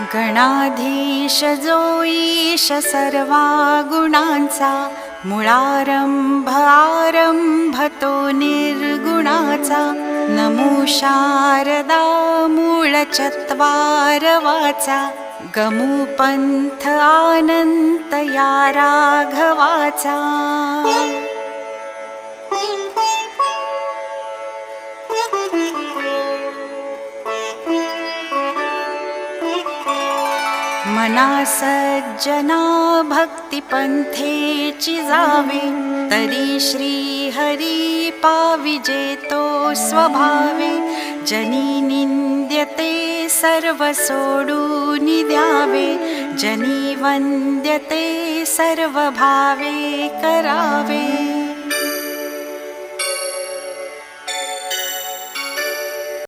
गणाधीश जो ईश सर्वा गुणांचा मुळारंभ आरंभ तो निर्गुणाचा। नमो शारदा मूळ चत्वार वाचा। गमू पंथ आनंत या राघवाचा। मना सज्जना भक्तिपन्थे चिजावे तरी श्रीहरि पाविजेतो स्वभावे जनी निन्द्यते सर्वसोडूनिध्यावे जनी वन्द्यते सर्वभावे करावे।